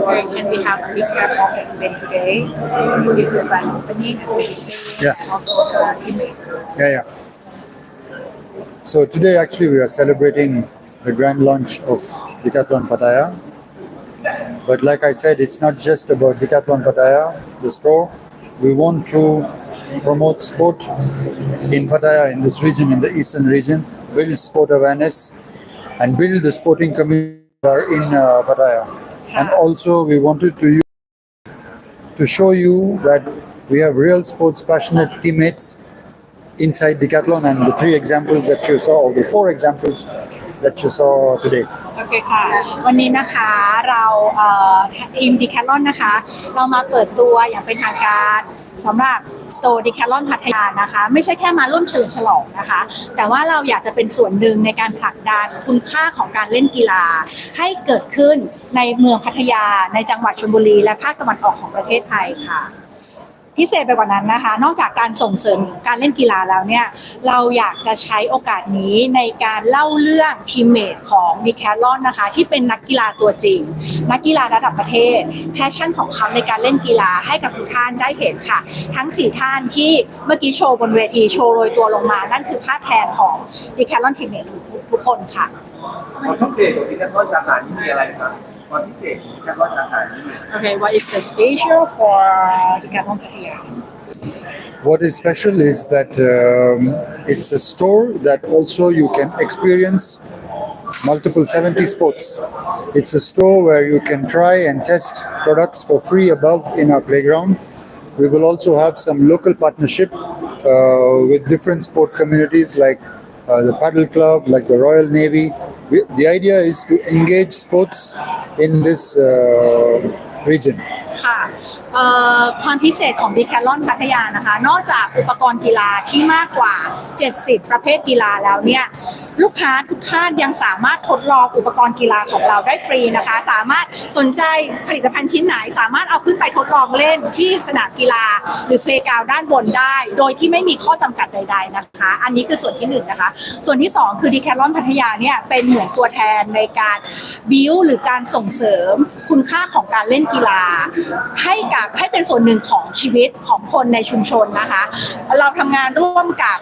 Can we have a recap of the event today? Who is the and the Yeah. and also the teammate? Yeah, yeah. So today actually we are celebrating the grand launch of Decathlon Pattaya. But like I said, it's not just about Decathlon Pattaya, the store. We want to promote sport in Pattaya, in this region, in the eastern region, build sport awareness and build the sporting community in uh, Pattaya And also we wanted to use to show you that we have real sports passionate teammates inside Decathlon and the three examples that you saw, or the four examples that you saw today. โอเคค่ะ วันนี้นะคะเราเอ่อทีมดีแค t ลอนนะคะ เรามาเปิดตัวอย่างเป็นทางการสำหรับ สโตร์ดีแคลอนพัทยานะคะ ไม่ใช่แค่มาร่วมเฉลิมฉลองนะคะ แต่ว่าเราอยากจะเป็นส่วนหนึ่งในการผลักดันคุณค่าของการเล่นกีฬา ให้เกิดขึ้นในเมืองพัทยา ในจังหวัดชลบุรี และภาคตะวันออกของประเทศไทยค่ะ พิเศษไปกว่านั้นนะคะ นอกจากการส่งเสริมการเล่นกีฬาแล้วเนี่ย เราอยากจะใช้โอกาสนี้ในการเล่าเรื่องทีมเมทของดิแคลอนนะคะ ที่เป็นนักกีฬาตัวจริง นักกีฬาระดับประเทศ แพชชั่นของเขาในการเล่นกีฬาให้กับทุกท่านได้เห็นค่ะ ทั้ง 4 ท่านที่เมื่อกี้โชว์บนเวทีโชว์โรยตัวลงมา นั่นคือภาพแทนของดิแคลอนทีมเมททุกคนค่ะ ความพิเศษของที่แคทลอนสาขานี้มีอะไรครับ ความพิเศษของแคทลอนสาขานี้มี Okay what is the special for Decathlon Pattaya What is special is that um, it's a store that also you can experience multiple 70 sports. It's a store where you can try and test products for free above in our playground. We will also have some local partnership uh, with different sport communities like uh, the Paddle Club, like the Royal Navy. We, the idea is to engage sports in this uh, region. ค่ะเอ่อความพิเศษของดีแคลอนพัทยานะคะ นอกจากอุปกรณ์กีฬาที่มากกว่า 70 ประเภทกีฬาแล้วเนี่ย ลูกค้าทุกท่านยังสามารถทดลองอุปกรณ์กีฬาของเราได้ฟรีนะคะ สามารถสนใจผลิตภัณฑ์ชิ้นไหน สามารถเอาขึ้นไปทดลองเล่นที่สนามกีฬา หรือเพลกาวด้านบนได้ โดยที่ไม่มีข้อจำกัดใด ๆนะคะ อันนี้คือส่วนที่หนึ่งนะคะ ส่วนที่สองคือดีแคลอนพัทยาเนี่ยเป็นเหมือนตัวแทนในการบิวหรือการส่งเสริมคุณค่าของการเล่นกีฬา ให้กับให้เป็นส่วนหนึ่งของชีวิตของคนในชุมชนนะคะ เราทำงานร่วมกับ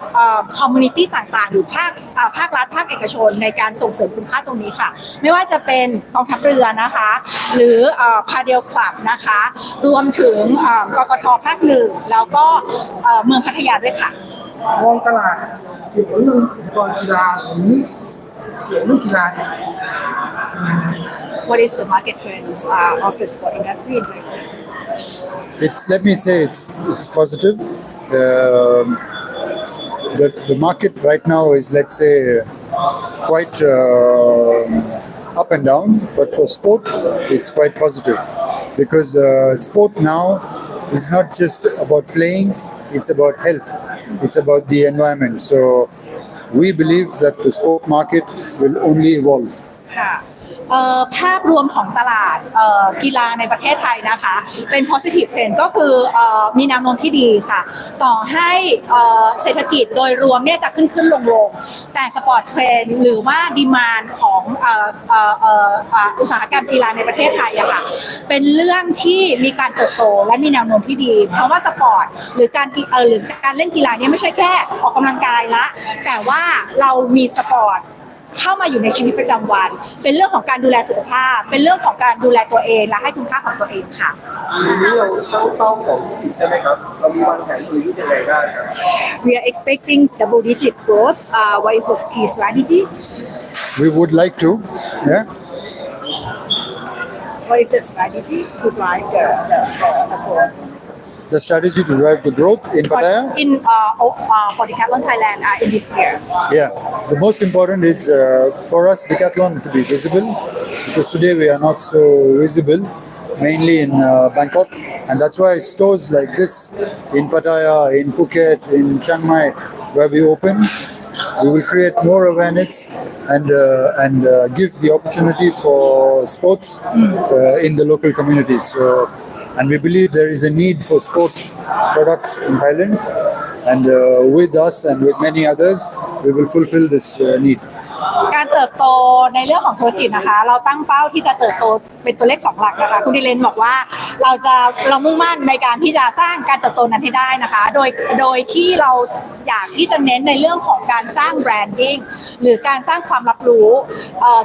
คอมมูนิตี้ต่างๆ หรือภาคภาครัฐภาคเอกชนในการส่งเสริมคุณค่าตรงนี้ค่ะ ไม่ว่าจะเป็นกองทัพเรือนะคะ หรือพาเดลคลับนะคะ รวมถึงเอ่อกกทภาคหนึ่งแล้วก็เอ่อเมืองพัทยาด้วยค่ะมองตลาดเกี่ยวกับเรื่องอุปกรณ์กีฬาหรือเกี่ยวกับเรื่องกีฬาเนี่ย What is the market trends uh, of the sport industry in Thailand? It's let me say it's it's positive. Um, the the market right now is let's say quite uh, up and down, but for sport it's quite positive because uh, sport now is not just about playing; it's about health. It's about the environment. So we believe that the sport market will only evolve. ภาพรวมของตลาดกีฬาในประเทศไทยนะคะ เป็น positive trend ก็คืออมีแนวโน้มที่ดีค่ะ ต่อให้เศรษฐกิจโดยรวมเนี่ยจะขึ้นขึ้นลงลงแต่สปอร์ตเทรนหรือว่าดีมานของอุตสาหกรรมกีฬาในประเทศไทยอะค่ะเป็นเรื่องที่มีการเติบโตและมีแนวโน้มที่ดี เพราะว่าสปอร์ตหรือการเออหรือการเล่นกีฬาเนี่ยไม่ใช่แค่ออกกำลังกายละ แต่ว่าเรามีสปอร์ต เข้ามาอยู่ในชีวิตประจำวัน เป็นเรื่องของการดูแลสุขภาพ เป็นเรื่องของการดูแลตัวเองและให้คุณค่าของตัวเองค่ะทีนี้เราตั้งเป้าของจิตใช่ไหมครับเรามีวางแผนกลยุทธ์ยังไงได้ครับ We are expecting double digit growth uh, what is the key strategy We would like to, yeah. what is the strategy to drive the, the, the, the growth The strategy to drive the growth in for, Pattaya. in uh, oh, uh, for Decathlon Thailand uh, in this year Yeah, the most important is uh, for us Decathlon to be visible because today we are not so visible, mainly in uh, Bangkok, and that's why stores like this in Pattaya, in Phuket, in Chiang Mai, where we open, we will create more awareness and uh, and uh, give the opportunity for sports uh, in the local communities. So, and we believe there is a need for sport products in Thailand, and uh, with us and with many others, we will fulfill this uh, need. เติบโตในเรื่องของธุรกิจนะคะ เราตั้งเป้าที่จะเติบโตเป็นตัวเลขสองหลักนะคะคุณดิเลนบอกว่าเราจะเรามุ่งมั่นในการที่จะสร้างการเติบโตนั้นให้ได้นะคะ โดยโดยที่เราอยากที่จะเน้นในเรื่องของการสร้างแบรนดิ้งหรือการสร้างความรับรู้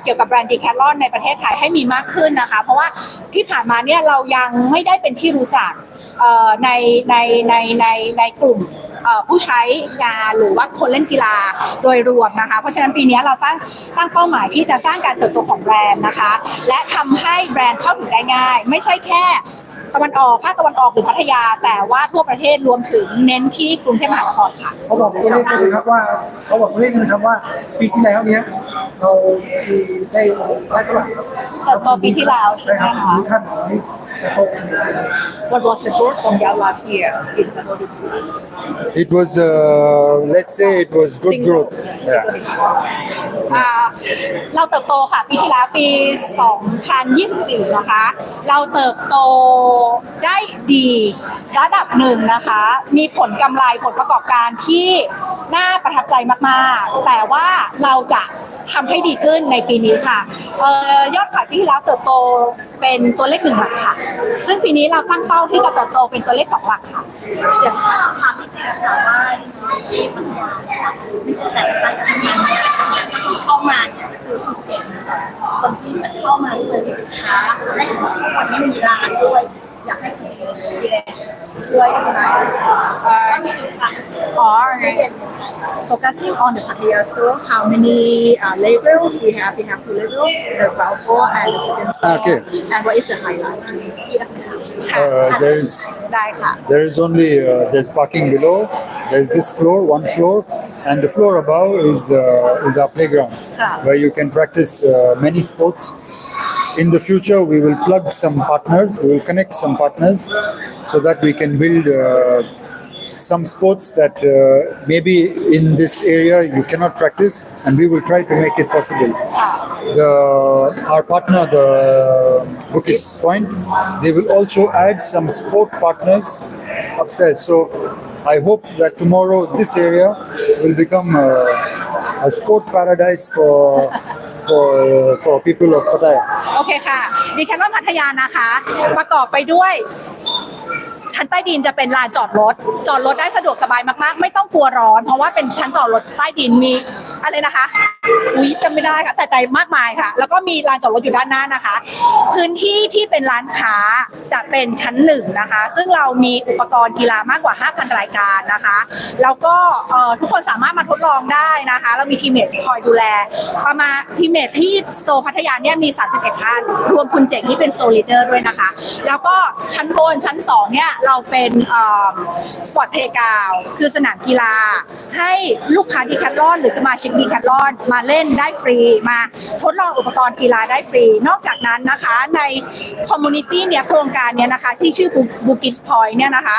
เกี่ยวกับแบรนด์ดีแคทลอนในประเทศไทยให้มีมากขึ้นนะคะ เพราะว่าที่ผ่านมาเนี่ยเรายังไม่ได้เป็นที่รู้จักในในในในในกลุ่ม ผู้ใช้งานหรือว่าคนเล่นกีฬาโดยรวมนะคะ เพราะฉะนั้นปีนี้เราตั้งตั้งเป้าหมายที่จะสร้างการเติบโตของแบรนด์นะคะ และทำให้แบรนด์เข้าถึงได้ง่าย ไม่ใช่แค่ตะวันออกภาคตะวันออกหรือพัทยา แต่ว่าทั่วประเทศรวมถึงเน้นที่กรุงเทพมหานครค่ะเขาบอกตัวเลขเลยครับว่าเขาบอกตัวเลขเลยครับว่าปีที่แล้วเนี้ยเราได้ได้เท่าไหร่เติบโตปีที่แล้วใช่ไหมครับคะท่าน นี้จะโตกี่เปอร์เซ็นต์ What was the growth from your last year is about it It was, uh, let's say, it was good growth. Yeah. อ่าเราเติบโตค่ะ ปีที่แล้วปี 2024 นะคะ เราเติบโตได้ดีระดับหนึ่งนะคะ มีผลกำไรผลประกอบการที่น่าประทับใจมาก ๆ แต่ว่าเราจะ ทำให้ดีขึ้นในปีนี้ค่ะเอ่อยอดขายปีที่แล้วเติบโตเป็นตัวเลขหนึ่งหลักค่ะ ซึ่งปีนี้เราตั้งเป้าที่จะเติบโตเป็นตัวเลขสองหลักค่ะเดี๋ยวถามพี่เต้ค่ะว่าที่ปัญญาเนี่ยมีแต่ละชาติกับที่เข้ามาเนี่ยคือจุดเด่นคนที่จะเข้ามาซื้อสินค้าและคนไม่มีร้านด้วยอยากให้คุณพี่เต้ช่วยอธิบายว่ามีกี่ชั้น Or เด่นยัง are focusing on the Pattaya store, how many uh, levels we have. We have two levels, the ground floor and the second floor. Okay. And what is the highlight? Uh, there is there is only uh, there's parking below. There's this floor, one floor, and the floor above is uh, is our playground where you can practice uh, many sports. In the future, we will plug some partners. We will connect some partners so that we can build. Uh, some sports that uh, maybe in this area you cannot practice, and we will try to make it possible the our partner the Bukis Point they will also add some sport partners upstairs so I hope that tomorrow this area will become a, a sport paradise for for for people of Pattaya โอเคค่ะดีแคลอนพัทยานะคะ ประกอบไปด้วย ชั้นใต้ดินจะเป็นลานจอดรถ จอดรถได้สะดวกสบายมากๆ ไม่ต้องกลัวร้อน เพราะว่าเป็นชั้นจอดรถใต้ดินมีอะไรนะคะ อุ้ยจำไม่ได้ค่ะแต่ใจมากมายค่ะ แล้วก็มีลานจอดรถอยู่ด้านหน้านะคะ พื้นที่ที่เป็นร้านค้าจะเป็นชั้นหนึ่งนะคะ ซึ่งเรามีอุปกรณ์กีฬามากกว่า 5,000 รายการนะคะ แล้วก็เอ่อทุกคนสามารถมาทดลองได้นะคะ เรามีทีมเมทคอยดูแล ประมาณทีมเมทที่สโตร์พัทยาเนี่ยมี 31ท่านรวมคุณเจ๋งที่เป็นสโตร์ลีดเดอร์ด้วยนะคะ แล้วก็ชั้นบนชั้น 2 เนี่ยเราเป็นสปอร์ตเพย์กาวคือสนามกีฬา ให้ลูกค้าดีแคทลอน หรือสมาชิกดีแคทลอนมาเล่นได้ฟรี มาทดลองอุปกรณ์กีฬาได้ฟรี นอกจากนั้นนะคะในคอมมูนิตี้เนี่ยโครงการเนี่ยนะคะที่ชื่อบูกิสพอยเนี่ยนะคะ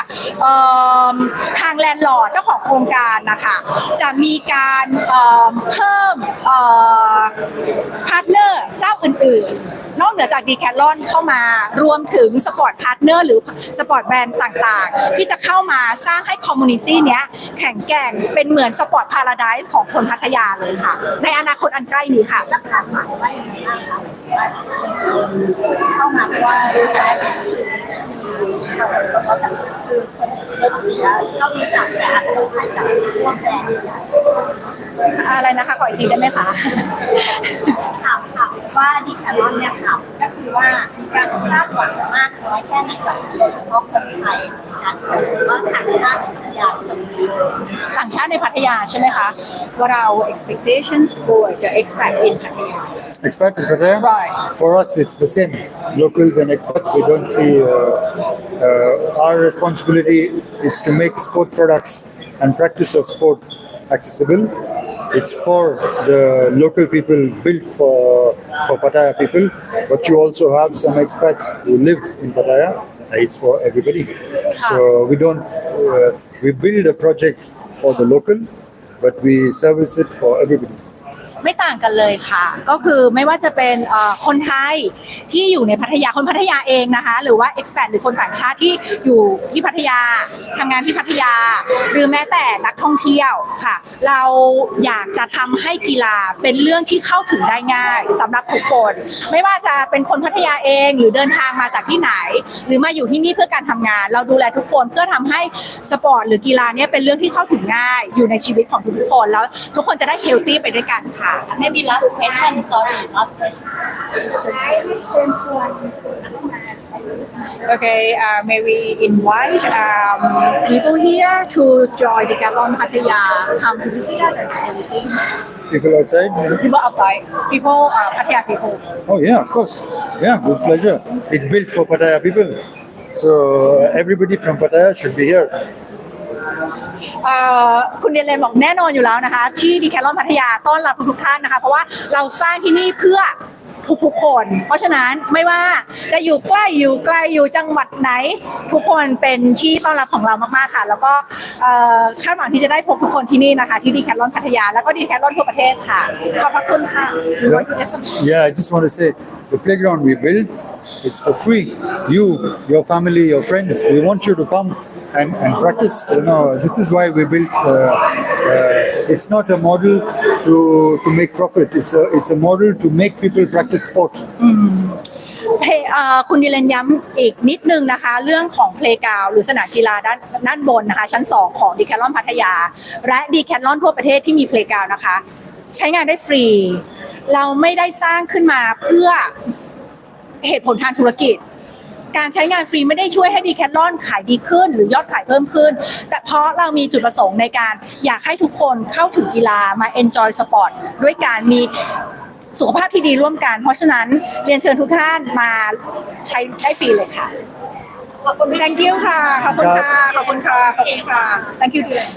ทางแลนด์ลอร์เจ้าของโครงการนะคะจะมีการเเพิ่มพาร์ทเนอร์เจ้าอื่นๆ นอกเหนือจากดีแคทลอนเข้ามารวมถึงสปอร์ตพาร์ทเนอร์หรือสปอร์ตแบรนด์ต่างๆ ที่จะเข้ามาสร้างให้คอมมูนิตี้เนี้ยแข็งแกร่งเป็นเหมือนสปอร์ตพาราไดส์ของคนพัทยาเลยค่ะ ในอนาคตอันใกล้นี้ค่ะราคาขายได้ยังไงบ้างคะเข้ามาเพราะว่าจะได้มีเราเราแบบคือคนเริ่มมีแล้วก็รู้จักแต่อาจจะต้องใช้กับพวกแบรนด์อะไรนะคะขออีกทีได้ไหมคะ ถามค่ะว่าดีแคลอนเนี่ยค่ะก็คือว่ามีการคาดหวังมากน้อยแค่ไหนกับโดยเฉพาะคนไทยนะหรือว่าต่างชาติอยากจะมีต่างชาติในพัทยาใช่ไหมคะ What are our expectations for the expat in Pattaya expat in Pattaya Right. for us it's the same locals and expats we don't see uh, uh, our responsibility is to make sport products and practice of sport accessible it's for the local people built for for Pattaya people but you also have some expats who live in Pattaya. It's for everybody. So we don't uh, we build a project for the local but we service it for everybody ไม่ต่างกันเลยค่ะ ก็คือไม่ว่าจะเป็นคนไทยที่อยู่ในพัทยาคนพัทยาเองนะคะ หรือว่า expat หรือคนต่างชาติที่อยู่ที่พัทยาทำงานที่พัทยา หรือแม้แต่นักท่องเที่ยวค่ะ เราอยากจะทำให้กีฬาเป็นเรื่องที่เข้าถึงได้ง่ายสำหรับทุกคน ไม่ว่าจะเป็นคนพัทยาเองหรือเดินทางมาจากที่ไหน หรือมาอยู่ที่นี่เพื่อการทำงาน เราดูแลทุกคนเพื่อทำให้สปอร์ตหรือกีฬาเนี่ยเป็นเรื่องที่เข้าถึงง่าย อยู่ในชีวิตของทุกคนแล้วทุกคนจะได้เฮลตี้ไปด้วยกันค่ะ Maybe last question. Sorry, last question. Okay, uh, may we invite um, people here to join the Decathlon Pattaya, come to visit us and everything. People outside? People outside, people, uh, Pattaya people. Oh yeah, of course. Yeah, with pleasure. It's built for Pattaya people. So everybody from Pattaya should be here. คุณเดนเลนบอกแน่นอนอยู่แล้วนะคะ ที่ดีแคลอนพัทยาต้อนรับทุกท่านนะคะ เพราะว่าเราสร้างที่นี่เพื่อทุกๆคน เพราะฉะนั้นไม่ว่าจะอยู่ใกล้อยู่ไกลอยู่จังหวัดไหน ทุกคนเป็นที่ต้อนรับของเรามากๆค่ะ แล้วก็คาดหวังที่จะได้พบทุกคนที่นี่นะคะที่ดีแคลอนพัทยาแล้วก็ดีแคลอนทั่วประเทศค่ะขอบพระคุณค่ะ Yeah, I just want to say the playground we built, it's for free. You, your family, your friends, we want you to come and, and practice. You know, this is why we built. Uh, uh, it's not a model to to make profit. It's a it's a model to make people practice sport. เพเอ่อคุณดิเลนย้ำอีกนิดนึงนะคะ เรื่องของเพลกาวหรือสนามกีฬาด้านด้านบนนะคะ ชั้น 2 ของดีแคลอนพัทยา และดีแคลอนทั่วประเทศที่มีเพลกาวนะคะ ใช้งานได้ฟรี เราไม่ได้สร้างขึ้นมาเพื่อเหตุผลทางธุรกิจ การใช้งานฟรีไม่ได้ช่วยให้ดีแคทลอนขายดีขึ้น หรือยอดขายเพิ่มขึ้น แต่เพราะเรามีจุดประสงค์ในการอยากให้ทุกคนเข้าถึงกีฬามา enjoy sport ด้วยการมีสุขภาพที่ดีร่วมกัน เพราะฉะนั้นเรียนเชิญทุกท่านมาใช้ได้ฟรีเลยค่ะ thank you ค่ะ ขอบคุณค่ะ ขอบคุณค่ะ ขอบคุณค่ะ thank you ดีเลย